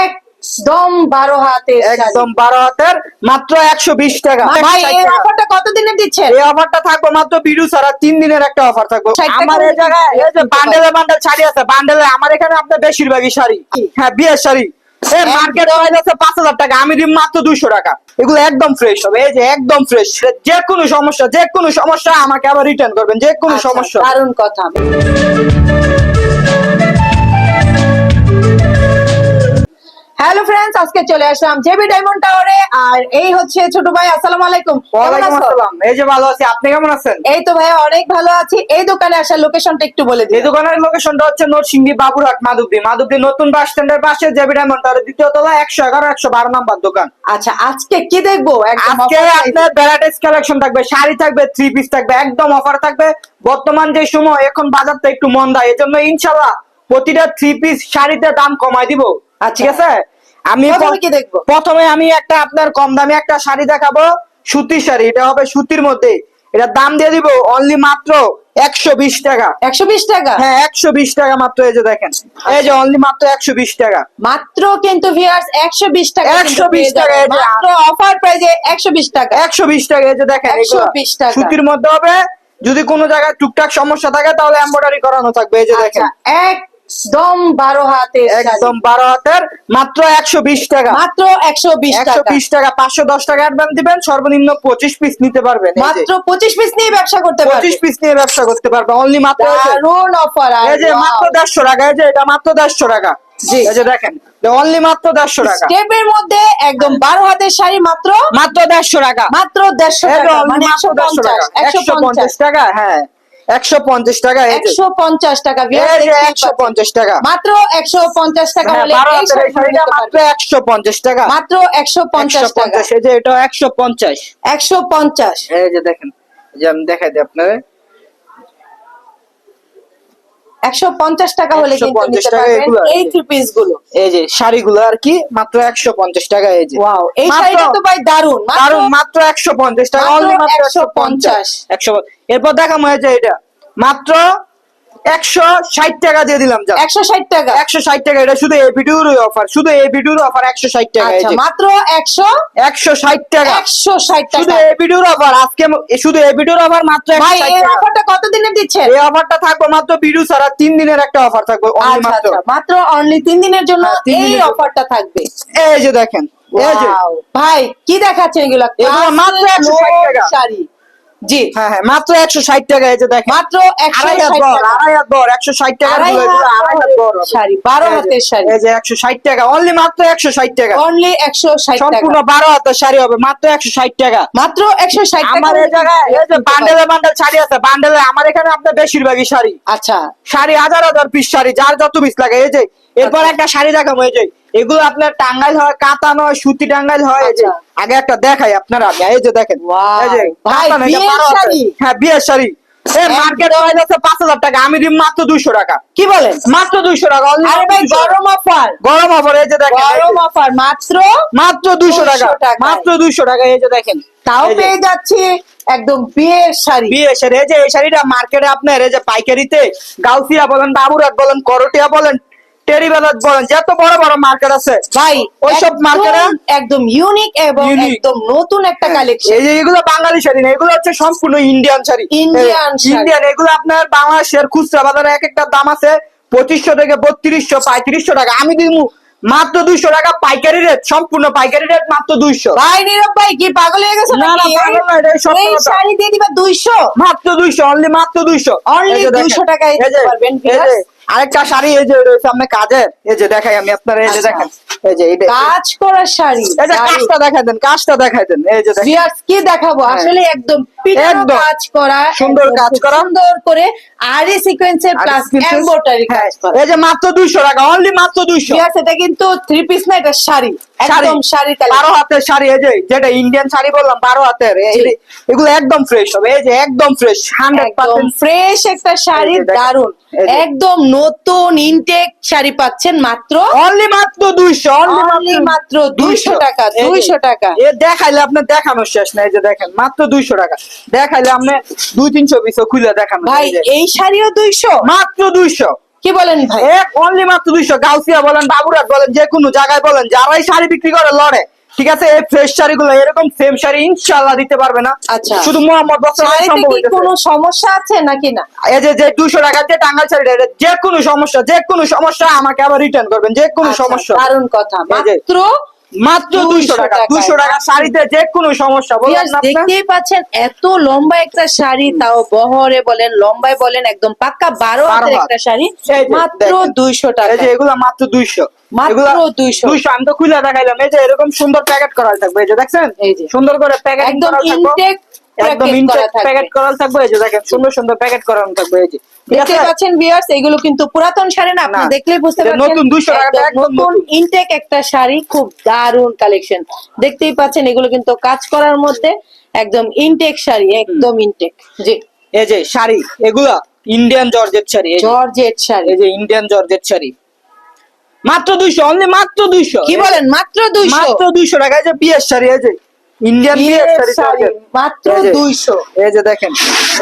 একদম বারো হাতে একদম বারো হাতের মাত্র একশো বিশ টাকা। ভাই এই অফারটা কত দিচ্ছেন? এই অফারটা থাকবে মাত্র ভিডিও ছাড়া তিন দিনের একটা অফার থাকবে। আমার এই জায়গায় এই যে বান্ডেলে বান্ডেল শাড়ি আছে বান্ডেলে আমার এখানে আপনার বেশিরভাগই শাড়ি। হ্যাঁ বিয়ের শাড়ি। মার্কেট প্রাইস আছে পাঁচ হাজার টাকা আমি দিই মাত্র দুইশো টাকা। এগুলো একদম ফ্রেশ হবে। এই যে একদম ফ্রেশ যে কোনো সমস্যা যে কোনো সমস্যা আমাকে আবার রিটার্ন করবেন যে কোনো আচ্ছা, সমস্যা। দারুণ কথা। হ্যালো ফ্রেন্ডস আজকে চলে আসলাম জেবি ডায়মন্ড টাওয়ারে আর এই হচ্ছে ছোট ভাই আসসালামু আলাইকুম। ওয়ালাইকুম আসসালাম। এই যে ভালো আছি আপনি কেমন আছেন? এই তো ভাই অনেক ভালো আছি। এই দোকানে আসার লোকেশনটা একটু বলে এই দোকানের লোকেশনটা হচ্ছে নরসিংদী বাবুরহাট মাধবদী। মাধবদী নতুন বাস স্ট্যান্ডের পাশে জেবি ডায়মন্ড টাওয়ারের দ্বিতীয় তলা একশো এগারো একশো বারো নাম্বার দোকান। আচ্ছা আজকে কি দেখব? আজকে আপনার ভ্যারাইটিস কালেকশন থাকবে শাড়ি থাকবে থ্রি পিস থাকবে একদম অফার থাকবে। বর্তমান যে সময় এখন বাজারটা একটু মন্দা। এই জন্য ইনশাল্লাহ প্রতিটা থ্রি পিস শাড়িতে দাম কমাই দিব। আচ্ছা। ঠিক আছে? আমি প্রথমে কি দেখব? প্রথমে আমি একটা আপনার কম দামে একটা শাড়ি দেখাবো সুতির শাড়ি। এটা হবে সুতির মধ্যে। এটা দাম দিয়ে দিব অনলি মাত্র একশো বিশ টাকা। একশো বিশ টাকা? হ্যাঁ একশো বিশ টাকা মাত্র এই যে দেখেন। এই যে অনলি মাত্র একশো বিশ টাকা। মাত্র কিন্তু ভিউয়ার্স একশো বিশ টাকা 120 টাকা, মাত্র অফার প্রাইজে একশো বিশ টাকা। একশো বিশ টাকা এই যে দেখেন এগুলা। 120 টাকা। সুতির মধ্যে হবে। যদি কোনো জায়গায় টুকটাক সমস্যা থাকে তাহলে এমব্রয়ডারি করানো থাকবে। এই যে দেখেন। আচ্ছা একদম বারো হাতে একদম বারো হাতের মাত্র একশো বিশ টাকা। মাত্র একশো বিশ একশো টাকা বিশ টাকা পাঁচশো দশ টাকা অ্যাডভান্স দিবেন সর্বনিম্ন পঁচিশ পিস নিতে পারবেন। মাত্র পঁচিশ পিস নিয়ে ব্যবসা করতে পারবে পঁচিশ পিস নিয়ে ব্যবসা করতে পারবে অনলি মাত্র দারুণ অফার এই যে মাত্র দেড়শো টাকা এই যে এটা মাত্র দেড়শো টাকা। জি। এই যে দেখেন অনলি মাত্র দেড়শো টাকা। স্টেপের মধ্যে একদম বারো হাতের শাড়ি মাত্র মাত্র দেড়শো টাকা। মাত্র দেড়শো টাকা মানে একশো পঞ্চাশ একশো পঞ্চাশ। টাকা হ্যাঁ। একশো পঞ্চাশ টাকা একশো পঞ্চাশ টাকা একশো পঞ্চাশ টাকা। মাত্র একশো পঞ্চাশ টাকা হ্যাঁ, মাত্র একশো পঞ্চাশ টাকা। মাত্র একশো পঞ্চাশ টাকা। এটা একশো পঞ্চাশ। একশো পঞ্চাশ। এই যে দেখেন যে আমি দেখাই দিই আপনাদের। একশো পঞ্চাশ টাকা হলে কিন্তু নিতে পারবেন এই থ্রি পিসগুলো। এই যে শাড়িগুলো আর কি মাত্র একশো পঞ্চাশ টাকা এই যে। ওয়াও এই শাড়িটা তো ভাই দারুণ দারুণ মাত্র একশো পঞ্চাশ টাকা মাত্র 150 একশো এরপর দেখাম হয়েছে এটা। মাত্র একশো ষাট টাকা দিয়ে দিলাম যা একশো ষাট টাকা? একশো ষাট টাকা এটা শুধু এই ভিডিওর অফার শুধু এই ভিডিওর অফার একশো ষাট টাকা আচ্ছা মাত্র একশো? একশো ষাট টাকা। একশো ষাট শুধু টাকা। এই ভিডিওর অফার আজকে শুধু এই ভিডিওর অফার মাত্র ভাই অফারটা কত দিনের দিচ্ছেন এই অফারটা থাকবে মাত্র ভিডিও ছাড়া তিন দিনের একটা অফার থাকবে আচ্ছা মাত্র। আচ্ছা মাত্র অনলি তিন দিনের জন্য হ্যাঁ, এই অফারটা থাকবে। এই যে দেখেন! ভাই কি দেখাচ্ছেন এগুলো? মাত্র 160 টাকা। শাড়ি। জি হ্যাঁ হ্যাঁ মাত্র একশো ষাট টাকা এই যে দেখেন। মাত্র একশো আড়াই হাত ষাট বর টাকা আড়াই হাত বর একশো ষাট টাকা আড়াই হাত বর শাড়ি বারো হাতের শাড়ি। এই যে একশো ষাট টাকা অনলি মাত্র একশো ষাট টাকা। অনলি একশো ষাট সম্পূর্ণ বারো হাতের শাড়ি হবে মাত্র একশো ষাট টাকা। মাত্র একশো ষাট টাকা আমার এই জায়গায় এই যে বান্ডেলে বান্ডেল শাড়ি আছে বান্ডেলে আমার এখানে আপনার বেশিরভাগই শাড়ি। আচ্ছা। শাড়ি হাজার হাজার পিস শাড়ি যার যত পিস লাগে এই যে এরপর আচ্ছা। একটা শাড়ি দেখাবো এই যে এগুলো আপনার টাঙ্গাইল হয় কাতা নয় সুতি টাঙ্গাইল হয় এই যে আচ্ছা। আগে একটা দেখাই আপনারা আগে এই যে দেখেন এই যে? হ্যাঁ বিয়ের শাড়ি। মার্কেট প্রাইস আছে পাঁচ হাজার টাকা আমি দিই মাত্র দুইশো টাকা। কি বলেন? মাত্র দুইশো টাকা আরে ভাই গরম অফার। গরম অফার এই যে দেখেন গরম অফার মাত্র মাত্র দুইশো টাকা মাত্র দুইশো টাকা এই যে দেখেন তাও পেয়ে যাচ্ছি একদম বিয়ের শাড়ি। শাড়ি এই যে এই শাড়িটা মার্কেটে আপনার এই যে পাইকারিতে গাউসিয়া বলেন বাবুরাট বলেন করটিয়া বলেন টেরিবেলাত বলেন যত বড় বড় মার্কেট আছে। ভাই ওইসব মার্কেটে একদম ইউনিক এবং। একদম নতুন একটা কালেকশন এই যে এগুলো বাঙালি শাড়ি না এগুলো হচ্ছে সম্পূর্ণ ইন্ডিয়ান শাড়ি। Indian ইন্ডিয়ান এগুলো আপনার বাংলাদেশের খুচরা বাজারে এক একটা দাম আছে পঁচিশশো থেকে বত্রিশশো পঁয়ত্রিশশো টাকা। আমি দিব মাত্র দুইশো টাকা পাইকারি রেট সম্পূর্ণ পাইকারি রেট মাত্র দুইশো। ভাই নীরব ভাই কি পাগল হয়ে গেছে না, না, পাগল শাড়ি দিয়ে দিবা দুইশো? মাত্র দুইশো অনলি মাত্র দুইশো। Only 200 টাকায় দিতে পারবেন, viewers। আরেকটা শাড়ি এই যে রয়েছে আপনার কাজের। এই যে দেখাই আমি আপনার এই যে আচ্ছা। দেখেন এই যে এটা কাজ করা শাড়ি এই যে কাজটা দেখাই দেন কাজটা দেখাই দেন এই যে ভিউয়ার্স কি দেখাবো? আসলে একদম একদম। কাজ করা সুন্দর কাজ করা। সুন্দর করে আরি সিকোয়েন্সের প্লাস এমব্রয়ডারি হ্যাঁ, কাজ করা। এই যে মাত্র দুইশো টাকা অনলি মাত্র দুইশো। ভিউয়ার্স এটা কিন্তু থ্রি পিস না এটা শাড়ি। একদম শাড়ি বারো হাতের শাড়ি এই যে যেটা ইন্ডিয়ান শাড়ি বললাম বারো হাতের। এগুলো একদম ফ্রেশ হবে। এই যে একদম ফ্রেশ হান্ড্রেড একদম পার্সেন্ট ফ্রেশ একটা শাড়ি এই দারুণ একদম নতুন ইনটেক শাড়ি পাচ্ছেন মাত্র অনলি মাত্র দুইশো Only মাত্র 200 টাকা, 200 টাকা। এ দেখাইলে আপনার দেখানোর শেষ নাই এই যে দেখেন মাত্র দুইশো টাকা। দেখাইলে আপনি দুই তিনশো পিসও খুলে দেখানো ভাই এই শাড়িও দুইশো? মাত্র দুইশো। কি বলেন ভাই? অনলি মাত্র দুইশো। গাউসিয়া বলেন বাবুরাট বলেন যে কোনো জায়গায় বলেন যারাই শাড়ি বিক্রি করে লড়ে। ঠিক আছে? এই ফ্রেশ শাড়িগুলো এরকম সেম শাড়ি ইনশাল্লাহ দিতে পারবে না। আচ্ছা। শুধু মোহাম্মদ সম্ভব কি কোনো সমস্যা আছে নাকি না? এই যে যে দুশো টাকা যে টাঙ্গাল শাড়িটা এটা যে কোনো সমস্যা যে কোনো সমস্যা আমাকে আবার রিটার্ন করবেন যে কোনো আচ্ছা, সমস্যা। দারুণ কথা। মাত্র মাত্র দুইশো টাকা। দুইশো টাকা শাড়িতে যে কোনো সমস্যা বলেন? দেখতেই পাচ্ছেন এত লম্বা একটা শাড়ি তাও বহরে বলেন লম্বায় বলেন একদম পাক্কা বারো হাতের একটা শাড়ি মাত্র দুইশো টাকা। যে এগুলো মাত্র দুইশো। মাত্র 200 দুইশো। আমি তো খুলে দেখাইলাম। এই যে এরকম সুন্দর প্যাকেট করা থাকবে। এই যে দেখছেন? সুন্দর করে প্যাকেট একদম ইনটেক একদম ইনটেক প্যাকেট করা থাকবে। এই যে দেখেন সুন্দর সুন্দর প্যাকেট করানো থাকবে এই যে। দেখতে পাচ্ছেন ভিউয়ার্স এগুলো কিন্তু পুরাতন শাড়ি না আপনি দেখলেই বুঝতে এটা নতুন 200 টাকা, একদম একদম নতুন নতুন। ইনটেক একটা শাড়ি খুব দারুণ কালেকশন দেখতেই পাচ্ছেন এগুলো কিন্তু কাজ করার মধ্যে একদম ইনটেক শাড়ি একদম ইনটেক জি। এই যে শাড়ি এগুলা Indian georgette sari georgette sari. এই যে ইন্ডিয়ান জর্জেট শাড়ি। মাত্র দুইশো অনলি মাত্র দুইশো। কি বলেন মাত্র দুইশো? মাত্র দুইশো টাকা এই যে বিয়ের শাড়ি এই যে। ইন্ডিয়ান। মাত্র এই যে, দুইশো। এই যে দেখেন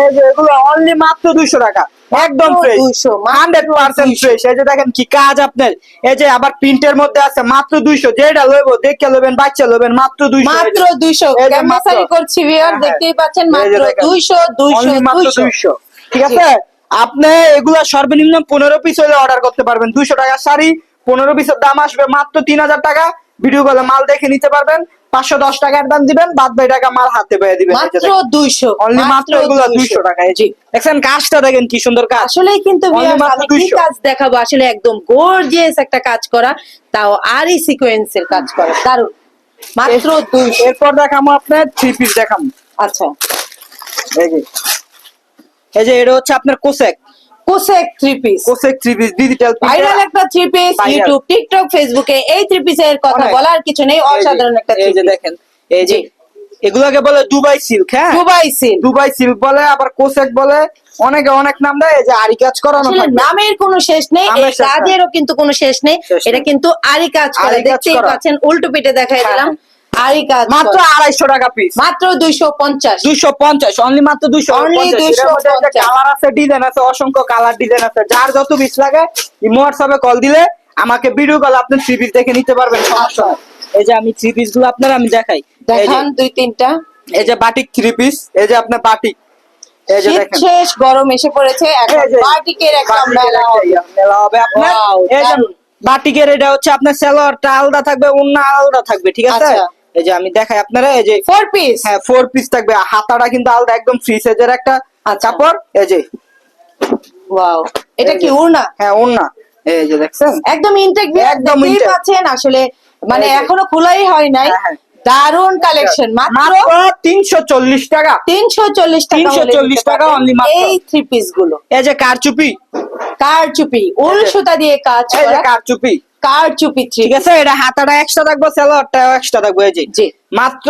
এই যে এগুলো অনলি মাত্র দুইশো টাকা একদম মাত্র ফ্রেশ 200, মাত্র ফ্রেশ এই যে দেখেন কি কাজ আপনার এই যে আবার প্রিন্টের মধ্যে আছে মাত্র দুইশো যেটা লইবো দেখে লবেন বাচ্চা লবেন মাত্র দুইশো। মাত্র দুইশো। এই যে ক্যাম্পাসারি মাত্র। করছি ভিউয়ার হ্যাঁ, দেখতেই পাচ্ছেন মাত্র মাত্র দুইশো। ঠিক আছে? আপনি এগুলা সর্বনিম্ন পনেরো পিস হলে অর্ডার করতে পারবেন। দুইশো টাকার শাড়ি পনেরো পিসের দাম আসবে মাত্র তিন হাজার টাকা। ভিডিও কলে মাল দেখে নিতে পারবেন। পাঁচশো দশ টাকা অ্যাডভান্স দিবেন বাদ বাকি টাকা মাল হাতে পেয়ে দিবেন। মাত্র দুইশো অনলি মাত্র এগুলো দুইশো। টাকা এই যে দেখছেন কাজটা দেখেন কি সুন্দর কাজ। আসলেই কিন্তু Only viewers, মাত্র আমি কি 200 কাজ দেখাবো? আসলে একদম গর্জিয়াস একটা কাজ করা তাও আরই সিকোয়েন্সের কাজ করা। দারুণ মাত্র দুইশো। এরপর দেখাবো আপনার থ্রি পিস দেখাবো। আচ্ছা। এই যে এটা হচ্ছে আপনার কোসেক। কোসেক থ্রি পিস কোসেক থ্রি পিস ডিজিটাল ভাইরাল একটা থ্রি পিস ইউটিউব টিকটক ফেসবুকে এই থ্রি পিসের কথা বলার কিছু নেই অসাধারণ একটা এই যে দেখেন এই যে এগুলাকে বলে দুবাই সিল্ক হ্যাঁ? দুবাই সিল দুবাই সিল্ক বলে আবার কোসেক বলে অনেকে অনেক নাম দেয় যে আরি কাজ করানো নামের কোনো শেষ নেই এই কাজেরও কিন্তু কোনো শেষ নেই এটা কিন্তু আরি কাজ করা। দেখতেই পাচ্ছেন উল্টো পিঠে দেখাই হ্যাঁ, দিলাম। আরি কাজ মাত্র আড়াইশো টাকা পিস মাত্র দুইশো পঞ্চাশ। দুইশো পঞ্চাশ অনলি মাত্র দুইশো Only 250 কালার আছে ডিজাইন আছে অসংখ্য কালার ডিজাইন আছে। যার যত পিস লাগে ইমো হোয়াটসঅ্যাপে কল দিলে আমাকে ভিডিও কল আপনি থ্রি পিস দেখে নিতে পারবেন সমস্যা এই যে আমি থ্রি পিসগুলো আপনার আমি দেখাই। দেখান দুই তিনটা। এই যে বাটিক থ্রি পিস এই যে আপনার বাটিক এই যে শীত শেষ গরম এসে পড়েছে এখন বাটিকের একটা মেলা হবে। মেলা হবে আপনার। এই যে বাটিকের এটা হচ্ছে আপনার সালোয়ারটা আলাদা থাকবে অন্য আলাদা থাকবে ঠিক আছে? আচ্ছা। এই যে আমি দেখাই আপনারা এই যে ফোর পিস হ্যাঁ ফোর পিস থাকবে। হাতাটা কিন্তু আলাদা একদম ফ্রি সাইজের একটা আচ্ছা। কাপড় এই যে। ওয়াও এটা কি যে। উড়না? হ্যাঁ ওন্না এই যে দেখছেন? একদম ইনটেক একদম। পাচ্ছেন আসলে। মানে এখনও খোলাই হয় নাই। হ্যাঁ, হ্যাঁ। দারুণ কালেকশন মাত্র মাত্র তিনশো চল্লিশ টাকা। তিনশো চল্লিশ টাকা 340 টাকা only মাত্র। এই থ্রি পিসগুলো। এই যে কারচুপি। কারচুপি। উল সুতা দিয়ে কাজ করা। কারচুপি। কারচুপি ঠিক আছে এটা হাতাটা এক্সট্রা থাকবে সালোয়ারটাও এক্সট্রা থাকবে এই যে জি। মাত্র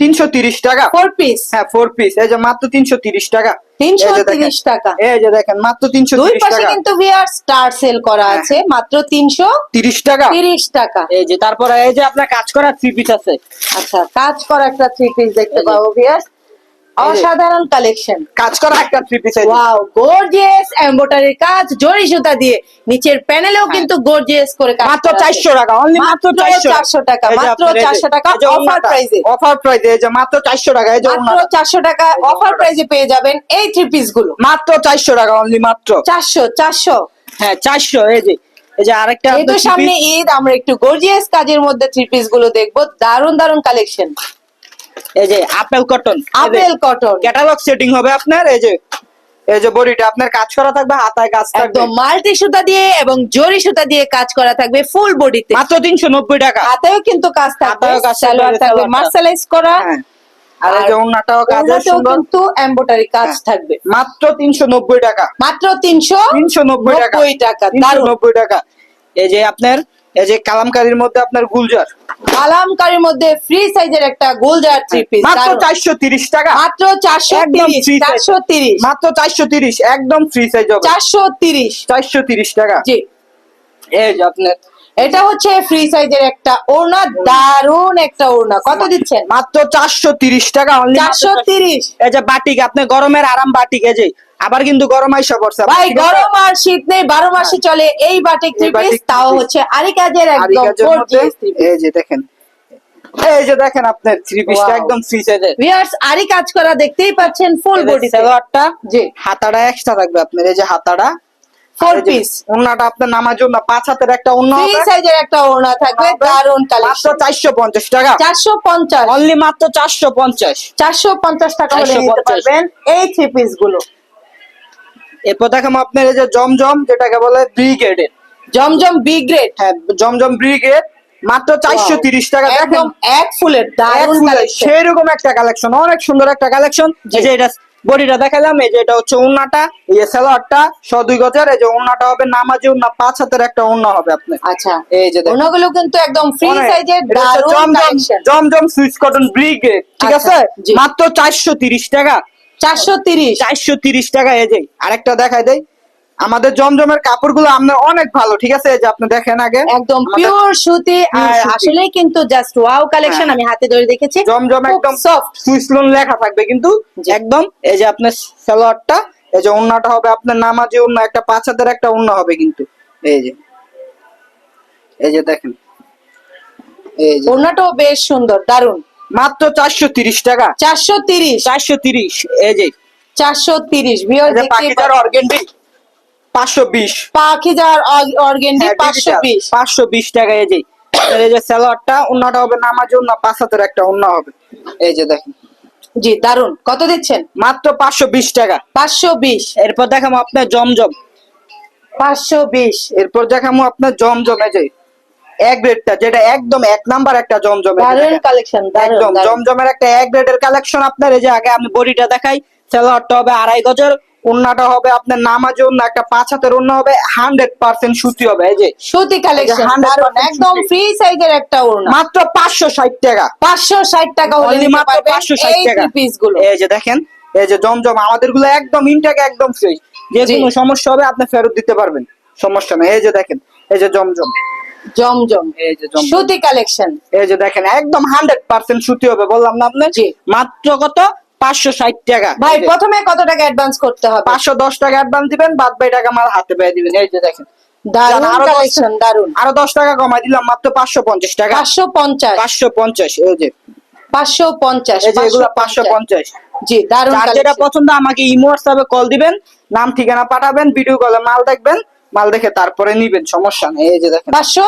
তিনশো তিরিশ টাকা ফোর পিস হ্যাঁ ফোর পিস এই যে মাত্র তিনশো তিরিশ টাকা তিনশো। তিরিশ টাকা এই যে দেখেন মাত্র তিনশো দুই তিরিশ পাশে কিন্তু ভিআর স্টার সেল করা হ্যাঁ। আছে মাত্র তিনশো তিরিশ টাকা তিরিশ টাকা এই যে তারপরে এই যে আপনার কাজ করা থ্রি পিস আছে আচ্ছা কাজ করা একটা থ্রি পিস দেখতে। পাবো ভিআর। অসাধারণ কালেকশন কাজ করা একটা থ্রি পিস ওয়াও গর্জিয়াস এমব্রয়ডারির কাজ জরি সুতা দিয়ে। নিচের প্যানেলেও কিন্তু গর্জিয়াস করে কাজ। মাত্র করা আছে। চারশো টাকা অনলি মাত্র মাত্র চারশো। 400 টাকা, মাত্র 400 টাকা, price এ। অফার প্রাইজে এই যে মাত্র চারশো টাকা এই যে মাত্র ওড়নাটা। চারশো টাকা অফার প্রাইসে পেয়ে যাবেন এই থ্রি পিসগুলো। মাত্র চারশো টাকা অনলি মাত্র। চারশো চারশো। হ্যাঁ চারশো এই যে। এই যে আরেকটা যেহেতু আপনার সামনে ঈদ আমরা একটু গর্জিয়াস কাজের মধ্যে থ্রি পিসগুলো দেখব। দারুণ দারুণ কালেকশন এই যে apple cotton apple cotton catalogue setting হবে আপনার এই যে এই যে বডিটা আপনার কাজ করা থাকবে হাতায় কাজ থাকবে। একদম মাল্টি সুতা দিয়ে এবং জরি সুতা দিয়ে কাজ করা থাকবে ফুল বডিতে মাত্র তিনশো নব্বই টাকা। হাতেও কিন্তু কাজ থাকবে কাজ সালোয়ার থাকবে। মার্শালাইজ করা। হ্যাঁ। আর এই যে আর ওড়নাটাও কাজের সুন্দর। কিন্তু এমব্রয়ডারি কাজ হ্যাঁ। থাকবে। মাত্র তিনশো নব্বই টাকা। মাত্র তিনশো তিনশো নব্বই টাকা। নব্বই টাকা তিনশো দারুণ নব্বই টাকা। এই যে আপনার এই যে কালামকারির মধ্যে আপনার গুলজার। কালামকারীর মধ্যে ফ্রি সাইজের একটা গোলজার থ্রি পিস মাত্র চারশো তিরিশ টাকা? মাত্র চারশো একদম তিরিশ free size। চারশো তিরিশ। মাত্র চারশো তিরিশ একদম ফ্রি সাইজ হবে। চারশো তিরিশ। চারশো তিরিশ টাকা। জি। এই যে আপনার এটা হচ্ছে ফ্রি সাইজের একটা ওড়না দারুণ একটা ওড়না। কত দিচ্ছেন? মাত্র চারশো তিরিশ টাকা অনলি চারশো তিরিশ। এই যে বাটিক আপনি গরমের আরাম বাটিক এই যে আবার কিন্তু গরম আইসা পড়ছে। ভাই গরম আর শীত নেই বারো মাসে চলে এই বাটিক থ্রি পিস তাও হচ্ছে আরে কাজের একদম। এই যে দেখেন। এই যে দেখেন আপনার থ্রি পিসটা Wow. একদম ফ্রি সাইজের ভিউয়ার্স আরি কাজ করা দেখতেই পাচ্ছেন ফুল বডি সালোয়ারটা জি। হাতাটা এক্সট্রা থাকবে আপনার এই যে হাতাটা। ওড়নাটা আপনার নামার জন্য পাঁচ হাতের একটা ফ্রি সাইজের একটা থাকবে দারুণ কালেকশন টাকা। অনলি মাত্র টাকা হলে নিতে পারবেন এই থ্রি পিসগুলো। এরপর দেখাম আপনার এই যে জমজম যেটাকে বলে ব্রিগেডের জমজম বি গ্রেড হ্যাঁ জমজম ব্রিগেড মাত্র চারশো তিরিশ টাকা একদম এক ফুলের সেরকম একটা কালেকশন অনেক সুন্দর একটা কালেকশন এই যে এটা বডিটা দেখালাম এই যে এটা হচ্ছে উন্নাটা এই যে সালোয়ারটা শ দুই গজার এই যে উন্নাটা হবে নামাজি উন্না পাঁচ হাতের একটা উন্না হবে আপনার। আচ্ছা। এই যে দেখেন। ওনাগুলো কিন্তু একদম ফ্রি। সাইজের এটা জমজম কালেকশন জমজম সুইচ কটন ব্রিগেড ঠিক আচ্ছা, আছে? মাত্র চারশো তিরিশ টাকা। চারশো তিরিশ চারশো তিরিশ টাকা এই যে আরেকটা দেখাই দেয় আমাদের জমজমের কাপড়গুলো আপনার অনেক ভালো ঠিক আছে যে আপনি দেখেন আগে একদম পিওর সুতি আর সুতি। আসলেই কিন্তু জাস্ট ওয়াও কালেকশন। আমি হাতে ধরে দেখেছি জমজম একদম soft। সুইচ লোন লেখা থাকবে কিন্তু। একদম এই যে আপনার সালোয়ারটা এই যে ওন্নাটা হবে আপনার নামাজি ওন্না একটা পাঁচ হাতের একটা ওন্না হবে কিন্তু এই যে এই যে দেখেন এই যে ওড়নাটাও বেশ সুন্দর দারুণ মাত্র চারশো তিরিশ টাকা। চারশো তিরিশ? চারশো তিরিশ এই যে। চারশো তিরিশ এই অর্গেন্ডি পাঁচশো বিশ। পাখিজার অর্গেন্ডি হ্যাঁ, পাঁচশো বিশ। পাঁচশো বিশ টাকা এই যে। এই যে হবে নামাজি পাঁচ হাতের একটা হবে। এই যে দেখেন। জি দারুণ কত দিচ্ছেন? মাত্র পাঁচশো বিশ টাকা। পাঁচশো বিশ। এরপর দেখাবো আপনার জমজম। পাঁচশো বিশ। এরপর দেখাবো আপনার জমজমে যে। এক গ্রেডটা যেটা একদম এক নাম্বার একটা জমজমে দারুণ কালেকশন একদম জমজমের একটা এক গ্রেডের কালেকশন আপনার এই যে আগে আমি বডিটা দেখাই সালোয়ারটা হবে আড়াই গজের উন্নাটা হবে আপনার নামাজ উন্না একটা পাঁচ হাতের উন্না হবে হান্ড্রেড পার্সেন্ট সুতি হবে এই যে। সুতি কালেকশন একদম ফ্রি সাইজের একটা ওড়না। মাত্র পাঁচশো ষাট টাকা। পাঁচশো ষাট টাকা হলে মাত্র পাঁচশো ষাট টাকা। পিসগুলো। এই যে দেখেন এই যে জমজম আমাদেরগুলো একদম ইনটেক একদম ফ্রেশ যে। কোনো সমস্যা হবে আপনি ফেরত দিতে পারবেন। সমস্যা নেই। এই যে দেখেন এই যে জমজম। জমজম। এই যে সুতি কালেকশন এই যে দেখেন একদম হান্ড্রেড পার্সেন্ট সুতি হবে বললাম না আপনি মাত্র কত? পাঁচশো ষাট টাকা। ভাই প্রথমে কত টাকা অ্যাডভান্স করতে হবে? পাঁচশো দশ টাকা অ্যাডভান্স দিবেন বাদ বাকি টাকা আমার হাতে পেয়ে দিবেন। এই যে দেখেন। আরও দশ- কালেকশন দারুণ আরও দশ টাকা কমাই দিলাম মাত্র পাঁচশো পঞ্চাশ টাকা। পাঁচশো পঞ্চাশ। পাঁচশো পঞ্চাশ এই যে। পাঁচশো পঞ্চাশ এগুলো পাঁচশো পঞ্চাশ। জি দারুণ যেটা পছন্দ আমাকে ইমো হোয়াটসঅ্যাপে কল দিবেন নাম ঠিকানা পাঠাবেন ভিডিও কলে মাল দেখবেন। মাল দেখে তারপরে নিবেন সমস্যা নেই। এই যে দেখেন। পাঁচশো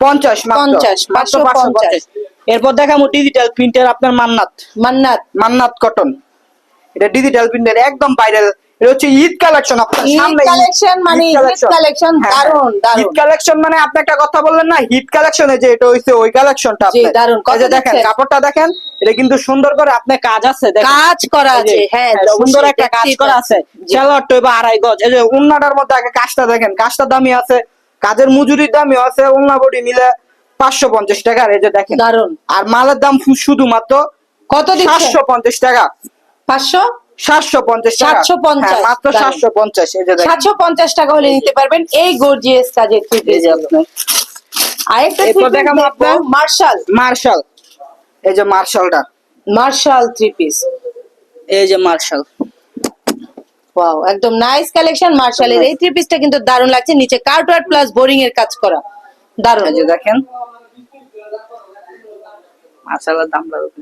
পঞ্চাশ পঞ্চাশ, পাঁচশো। পঞ্চাশ। এরপর দেখাবো ডিজিটাল প্রিন্টের আপনার মান্নাত। মান্নাত। মান্নাত কটন এটা ডিজিটাল প্রিন্টের একদম ভাইরাল এটা হচ্ছে ঈদ কালেকশন আপনার সামনে collection মানে ঈদ collection, দারুণ, দারুণ। ঈদ কালেকশন মানে আপনি একটা কথা বললেন না হিট কালেকশনে যে এটা হইছে ওই কালেকশনটা জি, দারুণ। কত দেখেন কাপড়টা দেখেন এটা কিন্তু সুন্দর করে আপনার কাজ আছে কাজ করা আছে হ্যাঁ হ্যাঁ, সুন্দর একটা কাজ করা আছে। জি। সালোয়ারটা এবার আড়াই গজ এই যে উন্নাটার মধ্যে আগে কাজটা দেখেন কাজটা দামি আছে কাজের মজুরির দামি আছে উন্না বডি মিলে পাঁচশো পঞ্চাশ টাকা এই যে দেখেন। দারুণ আর মালের দাম শুধুমাত্র কত সাতশো পঞ্চাশ টাকা। পাঁচশো? সাতশো পঞ্চাশ টাকা। 750 হ্যাঁ, মাত্র দারুণ। সাতশো পঞ্চাশ এই যে সাতশো পঞ্চাশ টাকা হলে নিতে পারবেন এই গর্জিয়াস কাজের থ্রি পিস আরেকটা এরপর থ্রি পিস দেখাবো আপনার- মার্শাল মার্শাল এই যে মার্শালটা মার্শাল থ্রি পিস এই যে মার্শাল ওয়াও একদম নাইস কালেকশন মার্শালের এই থ্রি পিসটা কিন্তু দারুণ লাগছে। নিচে কার্টওয়ার্ক প্লাস বোরিং এর কাজ করা। দারুণ। এই যে দেখেন। মার্শালের দাম লাগবে